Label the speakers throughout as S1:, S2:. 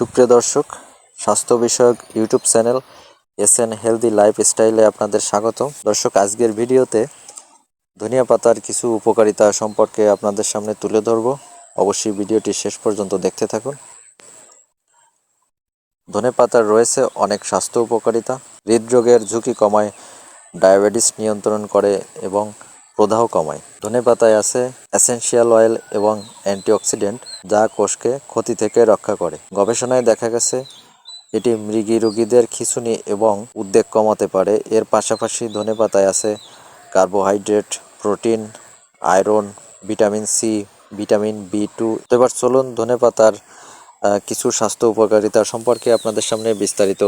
S1: সুপ্রিয় দর্শক, স্বাস্থ্য বিষয়ক YouTube channel S N healthy life স্টাইলে আপনাদের স্বাগত দর্শক, আজকের ভিডিওতে ধনিয়া পাতার কিছু উপকারিতা সম্পর্কে আপনাদের সামনে তুলে ধরব। অবশ্যই ভিডিওটি শেষ পর্যন্ত দেখতে থাকুন। ধনে পাতার রয়েছে অনেক স্বাস্থ্য উপকারিতা। হৃদরোগের ঝুঁকি কমায়, ডায়াবেটিস নিয়ন্ত্রণ করে এবং প্রদাহ কমায়। ধনে পাতায় আছে অ্যাসেনশিয়াল অয়েল এবং অ্যান্টিঅক্সিডেন্ট যা কোষকে ক্ষতি থেকে রক্ষা করে। গবেষণায় দেখা গেছে, এটি মৃগী রোগীদের খিঁচুনি এবং উদ্বেগ কমাতে পারে। এর পাশাপাশি ধনে পাতায় আছে carbohydrate, protein, iron, vitamin C, vitamin B two. এবার চলুন ধনে পাতার কিছু স্বাস্থ্য উপকারিতা সম্পর্কে আপনাদের সামনে বিস্তারিত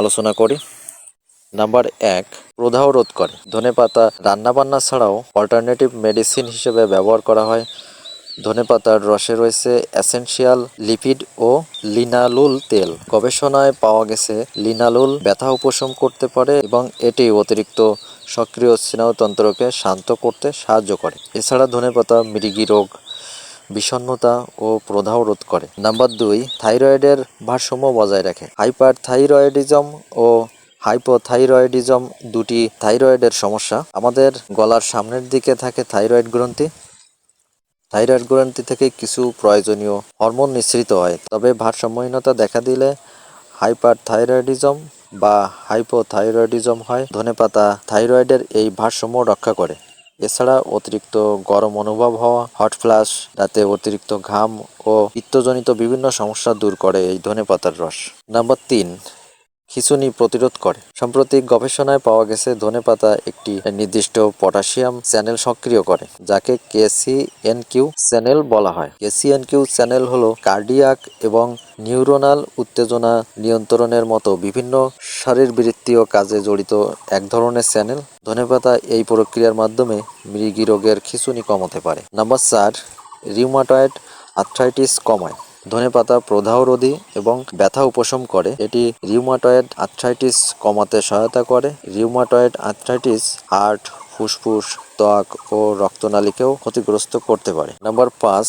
S1: আলোচনা করি। নাম্বার এক, প্রদাহ রোধ করে। ধনে পাতা রান্নাবান্না ছাড়াও অল্টারনেটিভ মেডিসিন হিসেবে ব্যবহার করা হয়। ধনে পাতার রসে রয়েছে অ্যাসেনশিয়াল লিপিড ও লিনালুল তেল। গবেষণায় পাওয়া গেছে লিনালুল ব্যথা উপশম করতে পারে এবং এটি অতিরিক্ত সক্রিয় স্নায়ুতন্ত্রকে শান্ত করতে সাহায্য করে। এছাড়া ধনে পাতা মৃগী রোগ, বিষণ্ণতা ও প্রদাহ রোধ করে। নাম্বার দুই, থাইরয়েডের ভারসাম্য বজায় রাখে। হাইপার থাইরয়েডিজম ও হাইপোথাইরয়েডিজম দুটি থাইরয়েডের সমস্যা। আমাদের গলার সামনের দিকে থাকে থাইরয়েড গ্রন্থি। থাইরয়েড গ্রন্থি থেকে কিছু প্রয়োজনীয় হরমোন নিঃসৃত হয়। তবে ভারসাম্যহীনতা দেখা দিলে হাইপার থাইরয়েডিজম বা হাইপোথাইরয়েডিজম হয়। ধনেপাতা থাইরয়েডের এই ভারসাম্য রক্ষা করে। এছাড়া অতিরিক্ত গরম অনুভব হওয়া, হট ফ্লাশ, রাতে অতিরিক্ত ঘাম ও পিত্তজনিত বিভিন্ন সমস্যা দূর করে এই ধনেপাতার রস। নাম্বার তিন খিঁচুনি প্রতিরোধ করে। সম্প্রতি গবেষণায় পাওয়া গেছে, ধনেপাতা একটি নির্দিষ্ট পটাশিয়াম চ্যানেল সক্রিয় করে, যাকে কেসিএন কিউ চ্যানেল বলা হয়। কেসিএন কিউ চ্যানেল হলো কার্ডিয়াক এবং নিউরোনাল উত্তেজনা নিয়ন্ত্রণের মতো বিভিন্ন শারীরবৃত্তীয় কাজে জড়িত এক ধরনের চ্যানেল। ধনেপাতা এই প্রক্রিয়ার মাধ্যমে মৃগী রোগের খিঁচুনি কমাতে পারে। নাম্বার চার, রিউমাটয়েড আর্থ্রাইটিস কমায়। ধনেপাতা প্রদাহরোধী এবং ব্যথা উপশম করে। এটি রিউমাটয়েড আর্থ্রাইটিস কমাতে সহায়তা করে। রিউমাটয়েড আর্থ্রাইটিস হার্ট, ফুসফুস, ত্বক ও রক্তনালীকেও ক্ষতিগ্রস্ত করতে পারে। নাম্বার পাঁচ,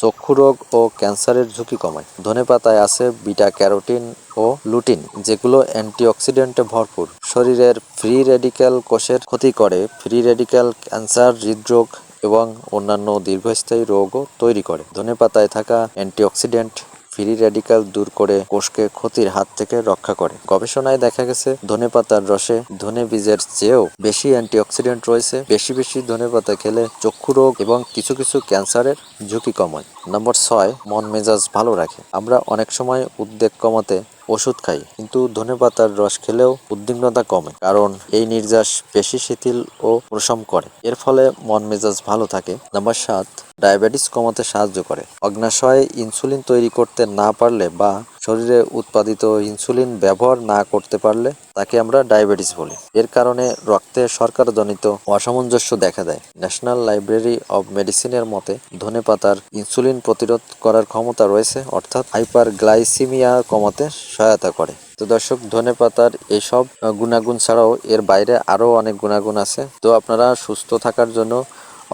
S1: চক্ষু রোগ ও ক্যান্সারের ঝুঁকি কমায়। ধনেপাতায় আছে বিটা ক্যারোটিন ও লুটিন, যেগুলো অ্যান্টিঅক্সিডেন্টে ভরপুর। শরীরের ফ্রি রেডিক্যাল কোষের ক্ষতি করে। ফ্রি রেডিক্যাল ক্যান্সার হৃদরোগ এবং অন্যান্য দীর্ঘস্থায়ী রোগও তৈরি করে। ধনেপাতায় থাকা অ্যান্টিঅক্সিডেন্ট ফ্রি রেডিক্যাল দূর করে কোষকে ক্ষতির হাত থেকে রক্ষা করে। গবেষণায় দেখা গেছে ধনেপাতার রসে ধনে বীজের চেয়েও বেশি অ্যান্টিঅক্সিডেন্ট রয়েছে। বেশি বেশি ধনেপাতা খেলে চক্ষু রোগ এবং কিছু কিছু ক্যান্সারের ঝুঁকি কমায়। নম্বর ছয়, মন মেজাজ ভালো রাখে। আমরা অনেক সময় উদ্বেগ কমাতে ওষুধ খাই, কিন্তু ধনেপাতার রস খেলেও উদ্বিগ্নতা কমে, কারণ এই নির্যাস পেশি শিথিল ও প্রশম করে। এর ফলে মন মেজাজ ভালো থাকে। নাম্বার সাত, ডায়াবেটিস কমাতে সাহায্য করে। অগ্নাশয়ে ইনসুলিন তৈরি করতে না পারলে বা শরীরে উৎপাদিত ইনসুলিন ব্যবহার না করতে পারলে তাকে আমরা ডায়াবেটিস বলি। এর কারণে রক্তে সরকারজনিত অসামঞ্জস্য দেখা দেয়। ন্যাশনাল লাইব্রেরি অব মেডিসিনের মতে, ধনে পাতার ইনসুলিন প্রতিরোধ করার ক্ষমতা রয়েছে, অর্থাৎ হাইপার গ্লাইসিমিয়া কমাতে সহায়তা করে। তো দর্শক, ধনে পাতার এইসব গুণাগুণ ছাড়াও এর বাইরে আরও অনেক গুণাগুণ আছে। তো আপনারা সুস্থ থাকার জন্য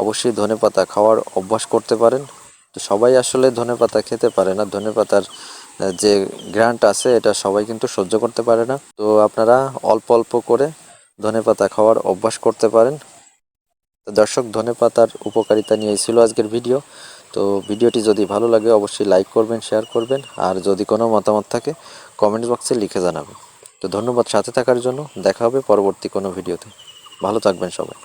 S1: অবশ্যই ধনে পাতা খাওয়ার অভ্যাস করতে পারেন। তো সবাই আসলে ধনে পাতা খেতে পারে না। ধনে পাতার যে গ্রান্ট আছে, এটা সবাই কিন্তু সহ্য করতে পারে না। তো আপনারা অল্প অল্প করে ধনে পাতা খাওয়ার অভ্যাস করতে পারেন। দর্শক, ধনে পাতার উপকারিতা নিয়ে ছিল আজকের ভিডিও। তো ভিডিওটি যদি ভালো লাগে, অবশ্যই লাইক করবেন শেয়ার করবেন। আর যদি কোনো মতামত থাকে কমেন্ট বক্সে লিখে জানাবেন। তো ধন্যবাদ সাথে থাকার জন্য। দেখা হবে পরবর্তী কোনো ভিডিওতে। ভালো থাকবেন সবাই।